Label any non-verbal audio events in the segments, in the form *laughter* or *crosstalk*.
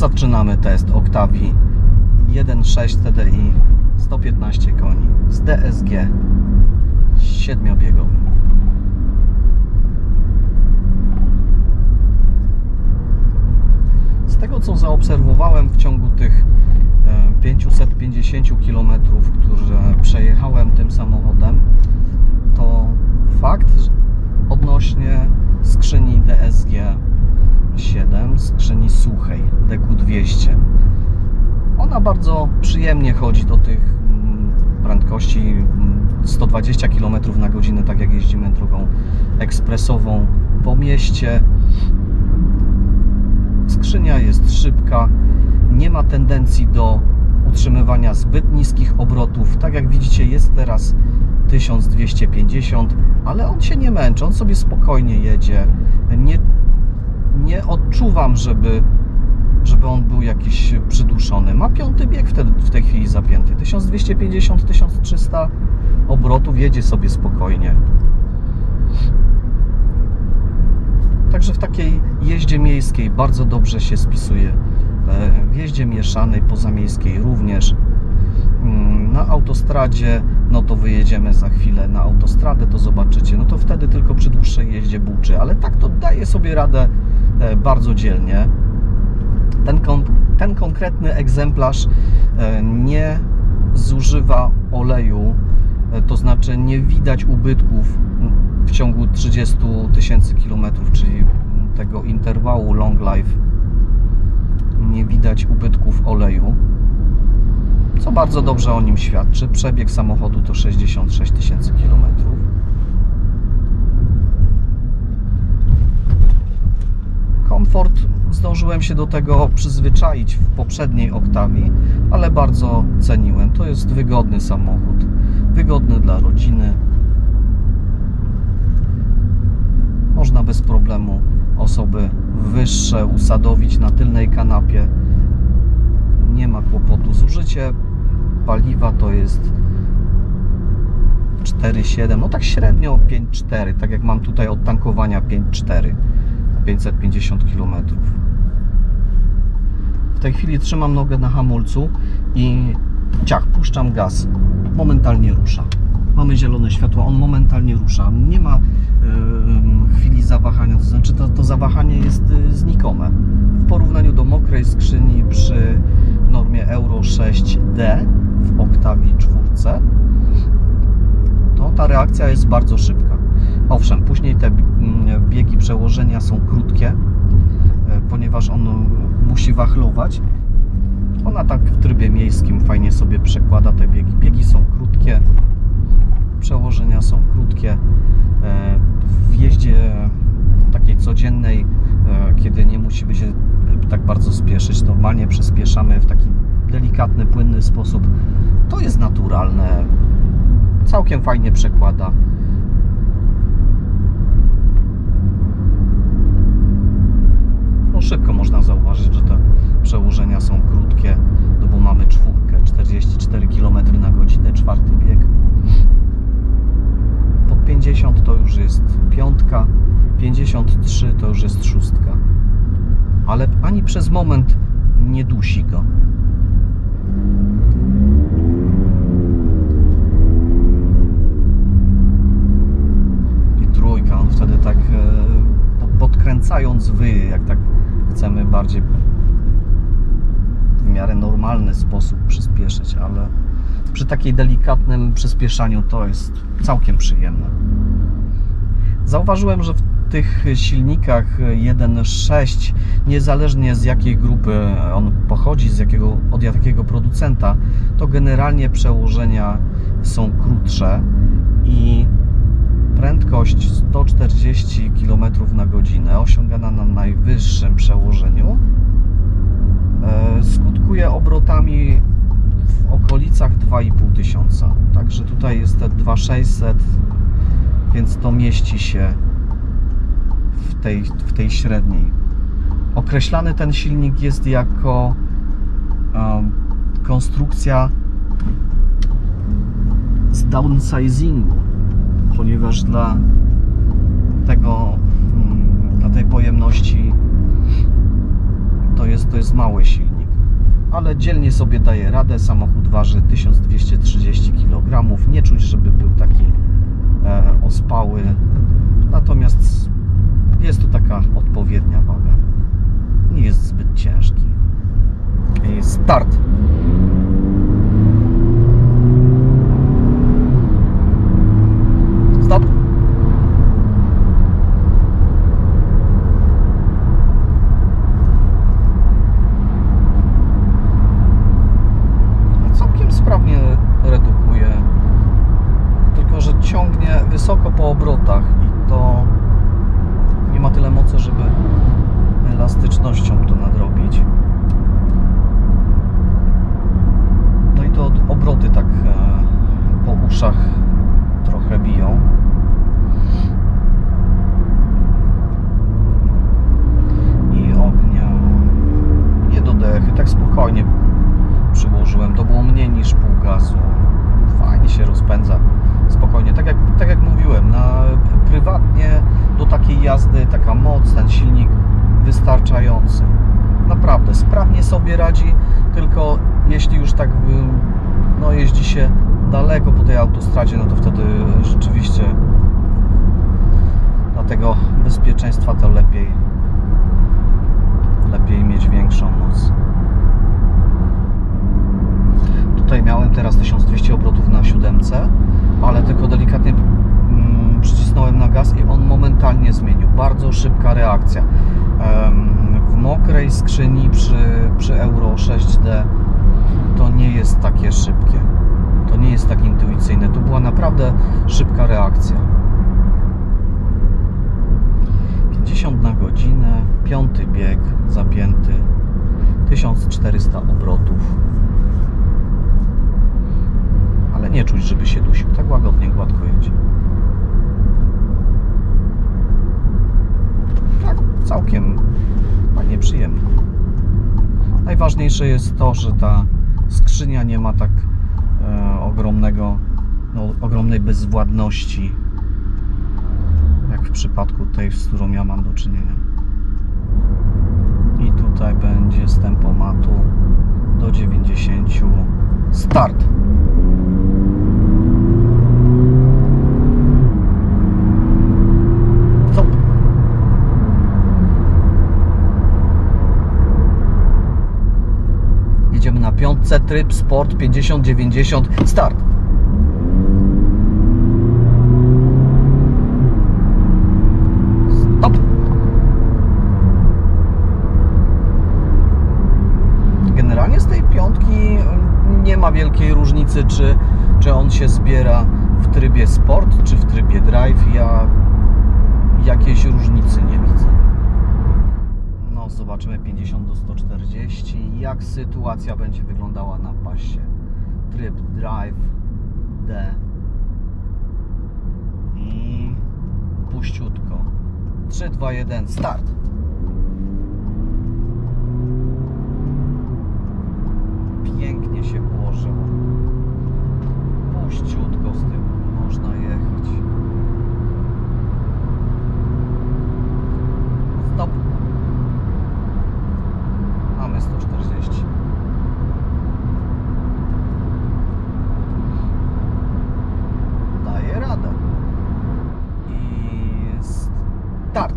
Zaczynamy test Octavii 1.6 TDI 115 koni z DSG 7-biegowym. Z tego co zaobserwowałem w ciągu tych e, 550 km, które przejechałem tym samochodem, to fakt odnośnie skrzyni DSG 7, skrzyni suchej DQ200. Ona bardzo przyjemnie chodzi do tych mm, prędkości mm, 120 km na godzinę, tak jak jeździmy drogą ekspresową po mieście. Skrzynia jest szybka, nie ma tendencji do utrzymywania zbyt niskich obrotów. Tak jak widzicie, jest teraz 1250, ale on się nie męczy, on sobie spokojnie jedzie. Nie, nie odczuwam, żeby, żeby on był jakiś przyduszony. Ma piąty bieg wtedy, w tej chwili zapięty. 1250-1300 obrotów, jedzie sobie spokojnie. Także w takiej jeździe miejskiej bardzo dobrze się spisuje. E, W jeździe mieszanej, pozamiejskiej również. Mm, Na autostradzie, no to wyjedziemy za chwilę na autostradę, to zobaczycie. No to wtedy tylko przy dłuższej jeździe buczy, ale tak to daje sobie radę e, bardzo dzielnie. Ten, ten konkretny egzemplarz e, nie zużywa oleju, e, to znaczy nie widać ubytków w ciągu 30 tysięcy kilometrów, czyli tego interwału long life. Nie widać ubytków oleju, co bardzo dobrze o nim świadczy. Przebieg samochodu to 66 tysięcy kilometrów. Komfort zdążyłem się do tego przyzwyczaić w poprzedniej Oktawii, ale bardzo ceniłem. To jest wygodny samochód, wygodny dla rodziny. Można bez problemu osoby wyższe usadowić na tylnej kanapie. Nie ma kłopotu. Zużycie paliwa to jest 4,7, no tak średnio 5,4, tak jak mam tutaj od tankowania 5,4, 550 km. W tej chwili trzymam nogę na hamulcu i ciach, puszczam gaz. Momentalnie rusza. Mamy zielone światło, on momentalnie rusza. Nie ma yy, chwili zawahania, to znaczy to, to zawahanie jest y, znikome. W porównaniu do mokrej skrzyni przy normie Euro 6D w Oktawii 4 to ta reakcja jest bardzo szybka. Owszem, później te mm, biegi przełożenia są krótkie, e, ponieważ on musi wachlować. Ona tak w trybie miejskim fajnie sobie przekłada te biegi. Biegi są krótkie, przełożenia są krótkie. E, W jeździe takiej codziennej, e, kiedy nie musimy się tak bardzo spieszyć, normalnie przyspieszamy w taki delikatny, płynny sposób. To jest naturalne. Całkiem fajnie przekłada. No szybko można zauważyć, że te przełożenia są krótkie, no bo mamy czwórkę, 44 km na godzinę, czwarty bieg. Pod 50 to już jest piątka, 53 to już jest szóstka. Ale ani przez moment nie dusi go. Podkręcając wyje, jak tak chcemy bardziej w miarę normalny sposób przyspieszyć, ale przy takiej delikatnym przyspieszaniu to jest całkiem przyjemne. Zauważyłem, że w tych silnikach 1.6, niezależnie z jakiej grupy on pochodzi, z jakiego, od jakiego producenta, to generalnie przełożenia są krótsze i prędkość 140 km na godzinę osiągana na najwyższym przełożeniu e, skutkuje obrotami w okolicach 2,5 tysiąca. Także tutaj jest te 2600, więc to mieści się w tej, w tej średniej. Określany ten silnik jest jako em, konstrukcja z downsizingu, ponieważ dla tego, mm, dla tej pojemności to jest, to jest mały silnik, ale dzielnie sobie daje radę. Samochód waży 1230 kg. Nie czuć, żeby był taki e, ospały. Natomiast jest to taka odpowiednia waga. Nie jest zbyt ciężki. Start. Stop. Całkiem sprawnie redukuje. Tylko, że ciągnie wysoko po obrotach i to nie ma tyle mocy, żeby elastycznością to nadrobić. No i to od- obroty tak e, po uszach trochę biją. I ognia. Nie do dechy, tak spokojnie przyłożyłem. To było mniej niż pół gazu. Fajnie się rozpędza. Spokojnie. Tak jak, tak jak mówiłem, na prywatnie do takiej jazdy taka moc, ten silnik wystarczający. Naprawdę sprawnie sobie radzi, tylko jeśli już tak y, no, jeździ się daleko po tej autostradzie, no to wtedy rzeczywiście dla tego bezpieczeństwa to lepiej lepiej mieć większą moc. Tutaj miałem teraz 1200 obrotów na siódemce, ale tylko delikatnie mm, przycisnąłem na gaz i on momentalnie zmienił. Bardzo szybka reakcja. W mokrej skrzyni przy, przy Euro 6D to nie jest takie szybkie. To nie jest tak intuicyjne. Tu była naprawdę szybka reakcja. 50 na godzinę, piąty bieg zapięty, 1400 obrotów. Ale nie czuć, żeby się dusił. Tak łagodnie, gładko jedzie. Tak, całkiem fajnie przyjemnie. Najważniejsze jest to, że ta skrzynia nie ma tak e, ogromnego, no, ogromnej bezwładności, jak w przypadku tej, z którą ja mam do czynienia. I tutaj będzie z tempomatu do 90 start. Stop. Piątce, tryb sport 50-90, start. Stop. Generalnie z tej piątki nie ma wielkiej różnicy, czy, czy on się zbiera w trybie sport, czy w trybie drive. Ja jakiejś różnicy nie widzę. No, zobaczymy 50 do 140. Jak sytuacja będzie wyglądała na pasie? Tryb drive D. I puściutko. 3, 2, 1, start. Pięknie się ułożyło. Puściutko z tyłu można jechać. Stop. Mamy 140. Daje radę. I start.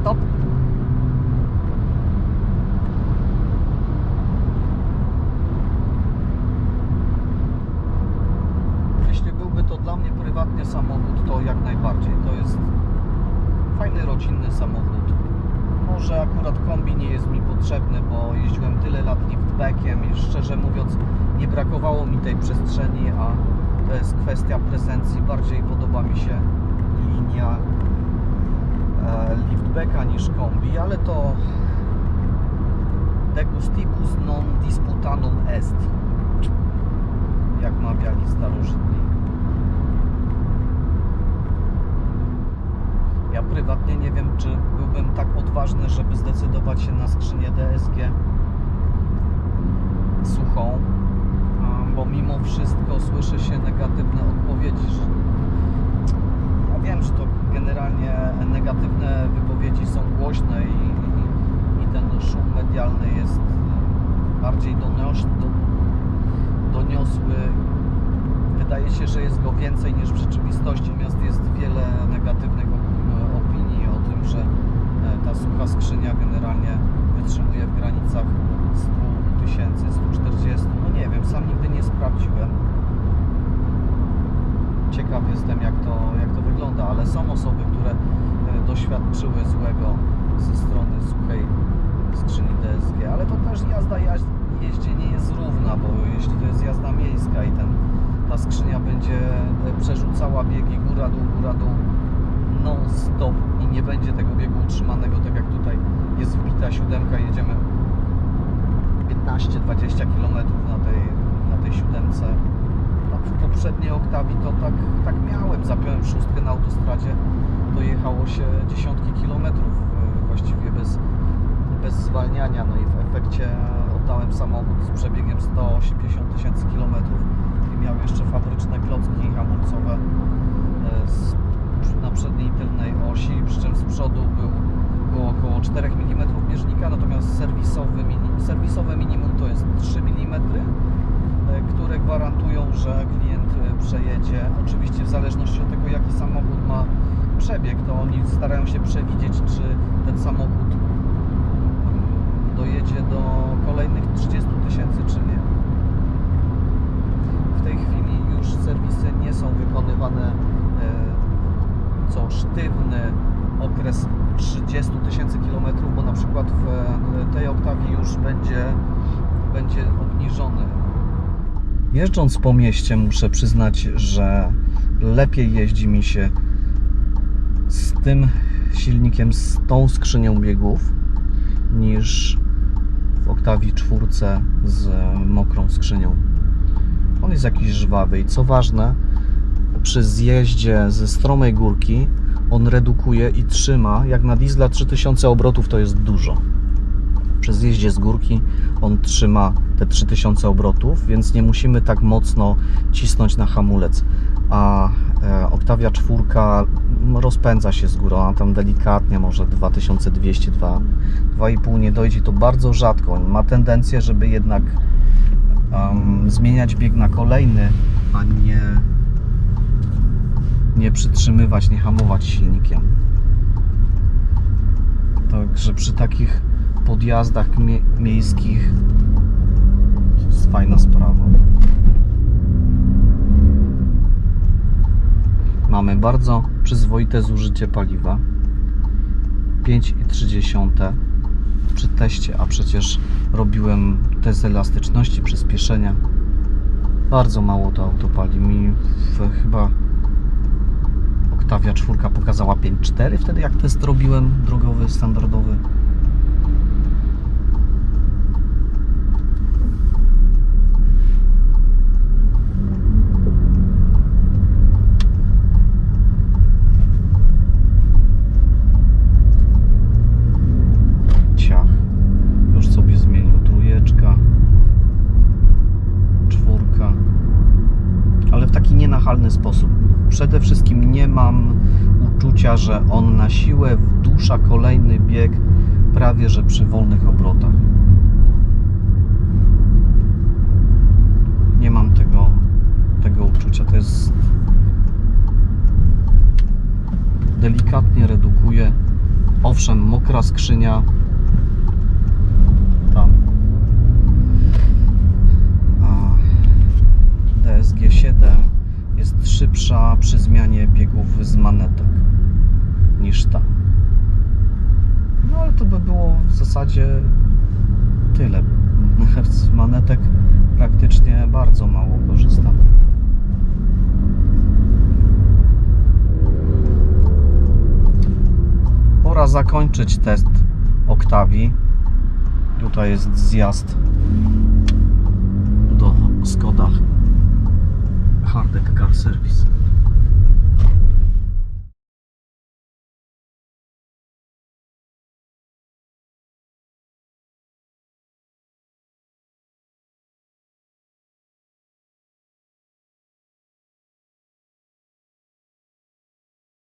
Stop. Jeśli byłby to dla mnie prywatnie samochód, to jak najbardziej. To jest fajny rodzinny samochód. Może akurat kombi nie jest mi potrzebny, bo jeździłem tyle lat liftbackiem i szczerze mówiąc nie brakowało mi tej przestrzeni, a to jest kwestia prezencji. Bardziej podoba mi się linia e, liftbacka niż kombi, ale to de gustibus non disputanum est jak mawiali starożytni. czy byłbym tak odważny, żeby zdecydować się na skrzynię DSG suchą, bo mimo wszystko słyszy się negatywne odpowiedzi. Że... Ja wiem, że to generalnie negatywne wypowiedzi są głośne i, i, i ten szum medialny jest bardziej donios, do, doniosły. Wydaje się, że jest go więcej niż w rzeczywistości, natomiast jest wiele negatywnych że e, ta sucha skrzynia generalnie wytrzymuje w granicach 100 tysięcy, 140. No nie wiem, sam nigdy nie sprawdziłem. Ciekaw jestem jak to, jak to wygląda, ale są osoby, które e, doświadczyły złego ze strony suchej skrzyni DSG, ale to też jazda jeździe nie jest równa, bo jeśli to jest jazda miejska i ten, ta skrzynia będzie e, przerzucała biegi góra-dół, góra-dół non-stop i nie będzie tego biegu utrzymanego, tak jak tutaj jest wbita siódemka, jedziemy 15-20 km na tej, na tej siódemce. No, w poprzedniej oktawi to tak, tak miałem, zapiąłem szóstkę na autostradzie, to jechało się dziesiątki kilometrów e, właściwie bez, bez zwalniania, no i w efekcie oddałem samochód z przebiegiem 180 tysięcy kilometrów i miał jeszcze fabryczne klocki hamulcowe e, na przedniej i tylnej osi, przy czym z przodu był, było około 4 mm bieżnika, natomiast serwisowy, serwisowe minimum to jest 3 mm, e, które gwarantują, że klient e, przejedzie. Oczywiście w zależności od tego, jaki samochód ma przebieg, to oni starają się przewidzieć, czy ten samochód mm, dojedzie do kolejnych 30 tysięcy, czy nie. W tej chwili już serwisy nie są wykonywane e, co sztywny okres 30 tysięcy kilometrów, bo na przykład w tej oktawie już będzie, będzie obniżony. Jeżdżąc po mieście muszę przyznać, że lepiej jeździ mi się z tym silnikiem, z tą skrzynią biegów niż w oktawie czwórce z mokrą skrzynią. On jest jakiś żwawy i co ważne, przy zjeździe ze stromej górki on redukuje i trzyma, jak na diesla 3000 obrotów to jest dużo. Przy zjeździe z górki on trzyma te 3000 obrotów, więc nie musimy tak mocno cisnąć na hamulec. A e, Octavia 4 rozpędza się z górą, a tam delikatnie, może 2200, 2, 2,5 nie dojdzie, to bardzo rzadko. On ma tendencję, żeby jednak em, zmieniać bieg na kolejny, a nie nie przytrzymywać, nie hamować silnikiem. Także przy takich podjazdach mie miejskich to jest fajna sprawa. Mamy bardzo przyzwoite zużycie paliwa. 5,3 przy teście, a przecież robiłem test elastyczności, przyspieszenia. Bardzo mało to auto pali. Mi w, chyba Octavia 4 pokazała 5.4 wtedy jak test robiłem drogowy, standardowy. Ciach. Już sobie zmienił trójeczka. Czwórka ale w taki nienachalny sposób. Przede wszystkim nie mam uczucia, że on na siłę wdusza kolejny bieg prawie że przy wolnych obrotach. Nie mam tego, tego uczucia. To jest delikatnie redukuje. Owszem, mokra skrzynia tam a DSG-7 jest szybsza przy zmianie biegów z manetek niż ta. No ale to by było w zasadzie tyle. *laughs* Z manetek praktycznie bardzo mało korzystam. Pora zakończyć test Octavii. Tutaj jest zjazd do Skoda Hardek Car Service.